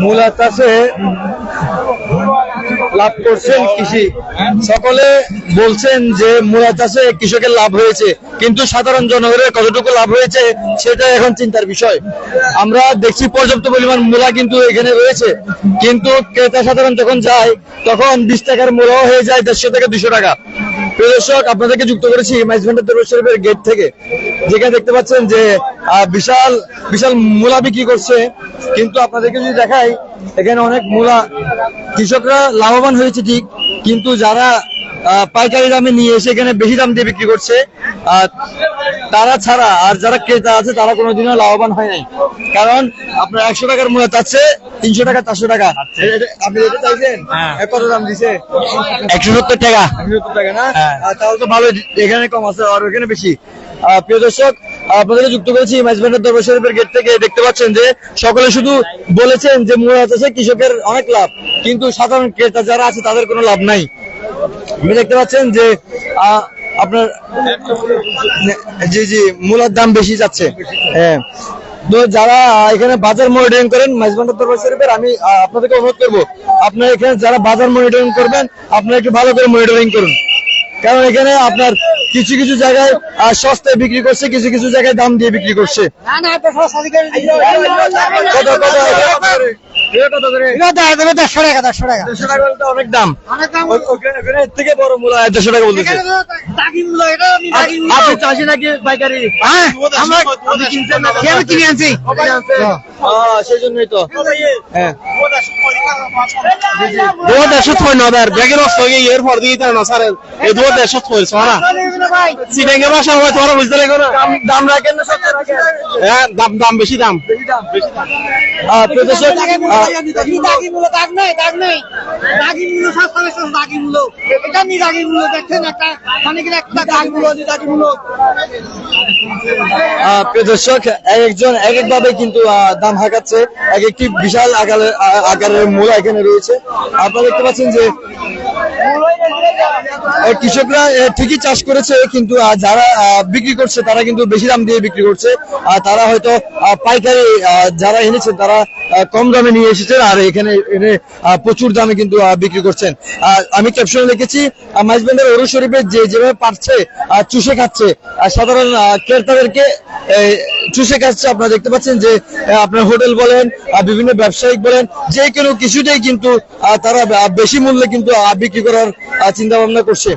মূলা চাষে লাভ করছেন কৃষি। সকলে বলছেন যে মূলা চাষে কৃষকের লাভ হয়েছে, কিন্তু সাধারণ জনগণের কতটুকু লাভ হয়েছে সেটা এখন চিন্তার বিষয়। আমরা দেখছি পর্যাপ্ত পরিমাণ মূলা কিন্তু এখানে রয়েছে, কিন্তু ক্রেতা সাধারণ যখন যায়, তখন বিশ টাকার মূলাও হয়ে যায় দেড়শো থেকে দুশো টাকা। প্রিয় দর্শক, আপনাদেরকে যুক্ত করেছি মাইজমেন্টের দরবার শরীফের গেট থেকে। যেখানে দেখতে পাচ্ছেন যে বিশাল বিশাল মূলা বিক্রি করছে। কিন্তু আপনাদেরকে যদি দেখাই, এখানে অনেক মূলা কৃষকরা লাভবান হয়েছে ঠিক কিন্তু যারা পাইকারি দামে নিয়ে এসে এখানে বেশি দাম দিয়ে বিক্রি করছে তারা ছাড়া আর যারা ক্রেতা আছে তারা কোনোদিনও লাভবান হয় নাই। কারণ আপনার একশো টাকার মূল্য চাচ্ছে তিনশো টাকা চারশো টাকা। আপনি এটা চাইছেন? কত দাম দিছে? একশো সত্তর টাকা। একশো সত্তর টাকা না? হ্যাঁ। তাহলে তো ভালো এখানে কম আছে আর ওখানে বেশি। প্রিয় দর্শক আপনাদেরকে যুক্ত করেছি ম্যাচমেন্টের দরবার শরীফের গেট থেকে। দেখতে পাচ্ছেন যে সকলে শুধু বলেছেন যে মূলা চাষে কৃষকের অনেক লাভ, কিন্তু সাধারণ ক্রেতা যারা আছে তাদের কোনো লাভ নাই। দেখতে পাচ্ছেন যে আপনার, জি জি, মূলার দাম বেশি যাচ্ছে। হ্যাঁ। তো যারা এখানে বাজার মনিটরিং করেন মাইজবান্ডার দরবার শরীফের, আমি আপনাদেরকে অনুরোধ করব, আপনারা এখানে যারা বাজার মনিটরিং করবেন, আপনারা একটু ভালো করে মনিটরিং করুন। কারণ এখানে আপনার কিছু কিছু জায়গায় সস্তায় বিক্রি করছে কিছু কিছু জায়গায় দাম দিয়ে বিক্রি করছে। অনেক দাম। থেকে বড় মূলা দেড়শো টাকা বলতেছে। দাগি মূল্য এটা আমি দাগি আপনি চাষি নাকি পাইকারি? হ্যাঁ কিনে আনছি। তো। হ্যাঁ। দু দেড়শো থই নদার ব্যাগের অস্ত গিয়ে এর পর দিয়ে তার নসারের এই দু দেড়শো থই সোনা সিটেঙ্গে বাসা হয় তোমরা বুঝতে লাগো না। দাম দাম রাখেন না সত্তর রাখেন হ্যাঁ দাম দাম বেশি দাম। মানে একজন এক এক ভাবে কিন্তু দাম হাঁকাচ্ছে। এক একটি বিশাল আকারের আকারের মূলা এখানে রয়েছে। আপনারা দেখতে পাচ্ছেন যে কৃষকরা ঠিকই চাষ করেছে, কিন্তু যারা বিক্রি করছে, তারা কিন্তু বেশি দাম দিয়ে বিক্রি করছে। আর তারা হয়তো পাইকারি যারা এনেছে, তারা কম দামে নিয়ে এসেছেন আর এখানে এনে প্রচুর দামে কিন্তু বিক্রি করছেন। আমি ক্যাপশনে লিখেছি মাইজবেন্ডের অরু শরীফে যে যেভাবে পারছে চুষে খাচ্ছে সাধারণ ক্রেতাদেরকে চুষে খাচ্ছে, আপনারা দেখতে পাচ্ছেন যে আপনার হোটেল বলেন বিভিন্ন ব্যবসায়িক বলেন, যে কোনো কিছুতেই কিন্তু তারা বেশি মূল্যে কিন্তু বিক্রি করার চিন্তা ভাবনা করছে।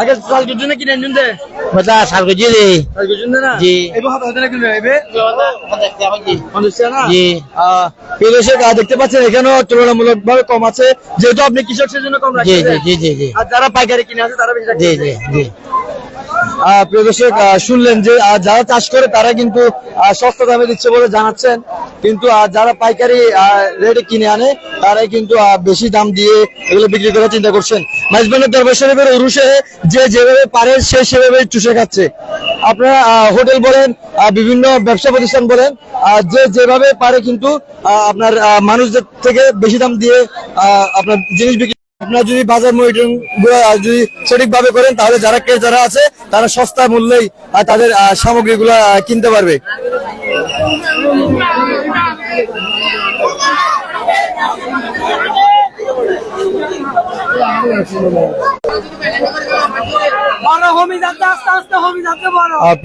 আগে সাল জন্য কিনে আনছেন দে কথা সার কেজি রে। সাল জন্য না? জি। এবার হাতে হাতে কিনবে? এবে পঞ্চাশ টাকা না? জি। আহ, প্রিয় দেখতে পাচ্ছেন এখানেও তুলনামূলক ভাবে কম আছে। যেহেতু আপনি কৃষক সেজন্য কম রাখছেন জি জি। জি জি আর যারা পাইকারি কিনে আছে তারা বেশি জি জি জি। আহ, প্রিয় দর্শক শুনলেন যে যারা চাষ করে তারা কিন্তু সস্তা দামে দিচ্ছে বলে জানাচ্ছেন। কিন্তু যারা পাইকারি রেটে কিনে আনে, তারাই কিন্তু বেশি দাম দিয়ে এগুলো বিক্রি করার চিন্তা করছেন। মাইজবানের দরবার শরীফের উরুষে যে যেভাবে পারে, সে সেভাবে চুষে খাচ্ছে। আপনারা হোটেল বলেন বিভিন্ন ব্যবসা প্রতিষ্ঠান বলেন যে যেভাবে পারে কিন্তু আপনার মানুষদের থেকে বেশি দাম দিয়ে আপনার জিনিস বিক্রি আপনারা যদি বাজার মনিটরিং যদি সঠিকভাবে করেন, তাহলে যারা কে যারা আছে, তারা সস্তা মূল্যেই তাদের সামগ্রীগুলো কিনতে পারবে।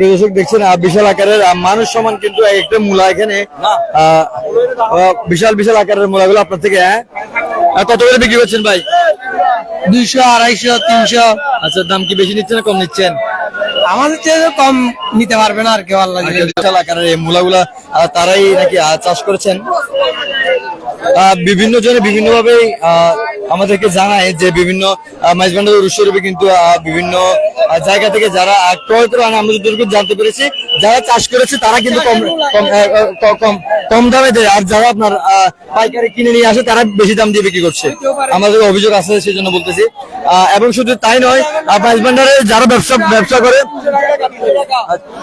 দর্শক দেখছেন বিশাল আকারের মানুষ সমান কিন্তু একটা মূলা এখানে বিশাল বিশাল আকারের মূলাগুলো আপনার থেকে হ্যাঁ? কত করে বিক্রি করছেন ভাই? দুইশো আড়াইশো তিনশো। আচ্ছা দাম কি বেশি নিচ্ছেন না কম নিচ্ছেন? আমাদের চেয়ে কম নিতে পারবে না আর কেউ আল্লাহ এলাকার এই মূলাগুলা তারাই নাকি চাষ করেছেন। বিভিন্ন জনে বিভিন্ন ভাবে আমাদেরকে জানায় যে বিভিন্ন মাইজবান্ডার উৎসবে কিন্তু বিভিন্ন জায়গা থেকে যারা ক্রয় করে আনে আমরা যতটুকু জানতে পেরেছি যারা চাষ করেছে তারা কিন্তু কম কম দামে দেয়। আর যারা আপনার পাইকারি কিনে নিয়ে আসে তারা বেশি দাম দিয়ে বিক্রি করছে। আমাদের অভিযোগ আছে সেই জন্য বলতেছি এবং শুধু তাই নয় মাইজবান্ডারে যারা ব্যবসা ব্যবসা করে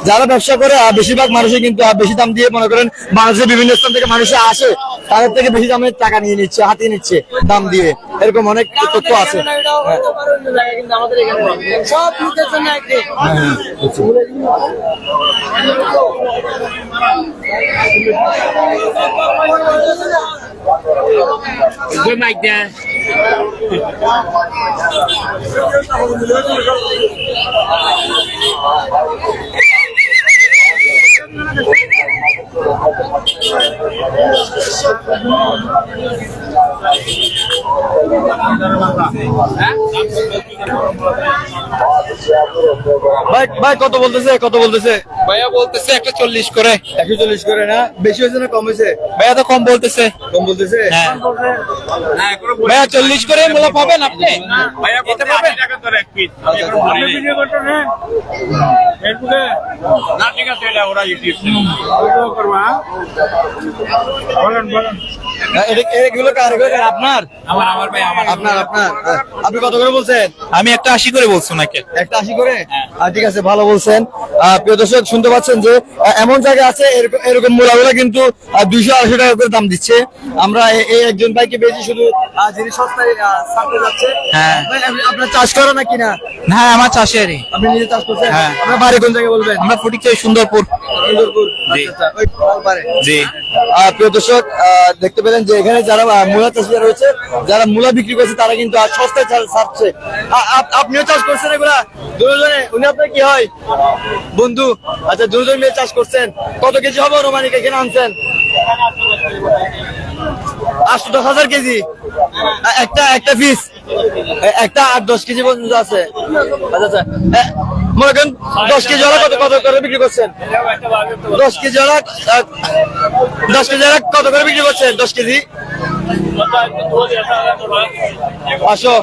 যারা ব্যবসা করে বেশিরভাগ মানুষই কিন্তু বেশি দাম দিয়ে মনে করেন বাংলাদেশের বিভিন্ন স্থান থেকে মানুষে আসে তাদের থেকে বেশি দামে টাকা নিয়ে নিচ্ছে হাতিয়ে নিচ্ছে দাম দিয়ে। এরকম অনেক তথ্য আছে। হ্যাঁ। সব লোকের জন্য একদিন ভাই ভাই কত বলতেছে? কত বলতেছে? ভাইয়া বলতেছে একটা চল্লিশ করে। একশো চল্লিশ করে না? বেশি হয়েছে না কম হয়েছে? ভাইয়া তো কম বলতেছে। কম বলতেছে? হ্যাঁ। ভাইয়া চল্লিশ করে মূলা পাবেন আপনি? এটা পাবেন? হ্যাঁ, এটা- এগুলো কার এগুলো কার? আপনার? আমার আমার ভাই আমার। আপনার আপনার। হ্যাঁ। আপনি কত করে বলছেন? আমি একটা আশি করে বলছি ওনাকে। একটা আশি করে? ঠিক আছে ভালো বলছেন। প্রিয় দর্শক শুনতে পাচ্ছেন যে এমন জায়গা আছে এরকম মূলাগুলা কিন্তু দুইশো আড়াইশো টাকা করে দাম দিচ্ছে। আমরা এই একজন ভাইকে পেয়েছি শুধু যিনি সস্তায় ছাড়তে যাচ্ছে। হ্যাঁ। আপনার চাষ করা নাকি না? হ্যাঁ আমার চাষেরই আপনি নিজে চাষ করছেন? হ্যাঁ। আপনার বাড়ি কোন জায়গায় বলবেন? আমরা ফটিকচাই সুন্দরপুর। সুন্দরপুর। জি। আচ্ছা, আচ্ছা, প্রিয় দর্শক দেখতে পেলেন যে এখানে যারা মূলা চাষিরা রয়েছে যারা মূলা বিক্রি করছে তারা কিন্তু সস্তায় ছাড়ছে। আপ- আপনিও চাষ করছেন এগুলা? আচ্ছা কত কেজি আনছেন? আটশো দশ হাজার কেজি। একটা একটা একটা আট দশ কেজি আচ্ছা আচ্ছা। দশ কেজি কত কত করে বিক্রি করছেন? দশ কেজি দশ কেজি ওরা কত করে বিক্রি করছেন? দশ কেজি? পাঁচশো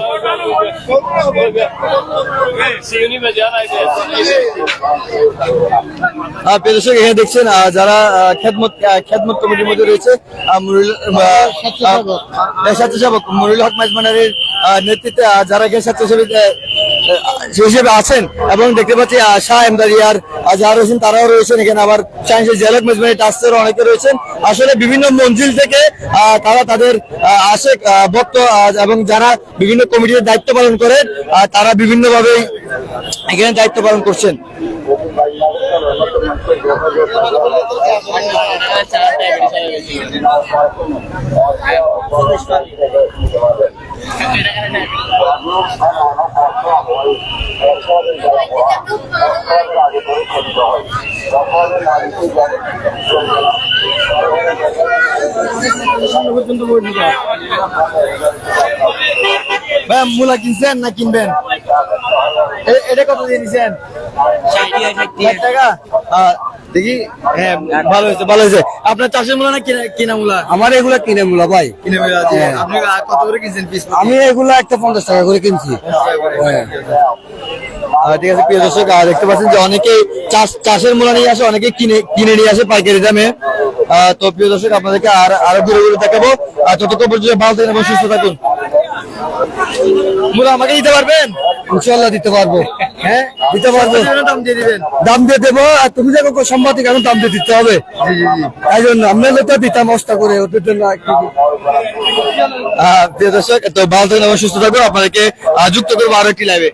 আহ, প্রিয় এখানে দেখছেন যারা খেদমত খেদমত কমিটির মধ্যে রয়েছে স্বেচ্ছাসেবক। মুরুল হক মাইজমানারের আহ, নেতৃত্বে যারা এখানে স্বেচ্ছাসেবী হিসেবে আছেন এবং দেখতে পাচ্ছি শাহ এমদারিয়ার যারা রয়েছেন তারাও রয়েছেন। এখানে আবার সায়েন্সের জেলক মেজমানি ট্রাস্টের অনেকে রয়েছেন। আসলে বিভিন্ন মঞ্জিল থেকে তারা তাদের আসে ভক্ত এবং যারা বিভিন্ন কমিটির দায়িত্ব পালন করেন তারা বিভিন্নভাবে এখানে দায়িত্ব পালন করছেন। ভাই মূলা কিনছেন না কিনবেন? এটা কত দিয়ে নিছেন? টাকা? দেখি? হ্যাঁ ভালো হয়েছে ভালো হয়েছে। আপনার চাষের মূলা না কিনা মূলা? আমার এগুলা কিনে মূলা ভাই। কিনে মূলা আছে। হ্যাঁ। আপনি কত করে কিনছেন পিস আমি এগুলা একটা পঞ্চাশ টাকা করে কিনছি। হ্যাঁ। ঠিক আছে প্রিয় দর্শক দেখতে পাচ্ছেন যে অনেকেই চাষ চাষের মূলা নিয়ে আসে অনেকে কিনে কিনে নিয়ে আসে পাইকারি দামে। তো প্রিয় দর্শক আপনাদেরকে আর আরও ঘুরে ঘুরে দেখাবো। আর ততক্ষণ পর্যন্ত ভালো থাকুন এবং সুস্থ থাকুন। মূলা আমাকে দিতে পারবেন? ইনশাল্লাহ দিতে পারব। হ্যাঁ? দিতে পারব। দাম দিয়ে দিবেন। দাম দিয়ে দেবো আর তুমি দেখো সম্পাদিক এখন দাম দিয়ে দিতে হবে। তাই জন্য আমরা তো দিতাম অস্তা করে ওদের জন্য একটু আহ, প্রিয় দর্শক তো ভালো সুস্থ আপনাদেরকে যুক্ত করব আরও একটি লাইভে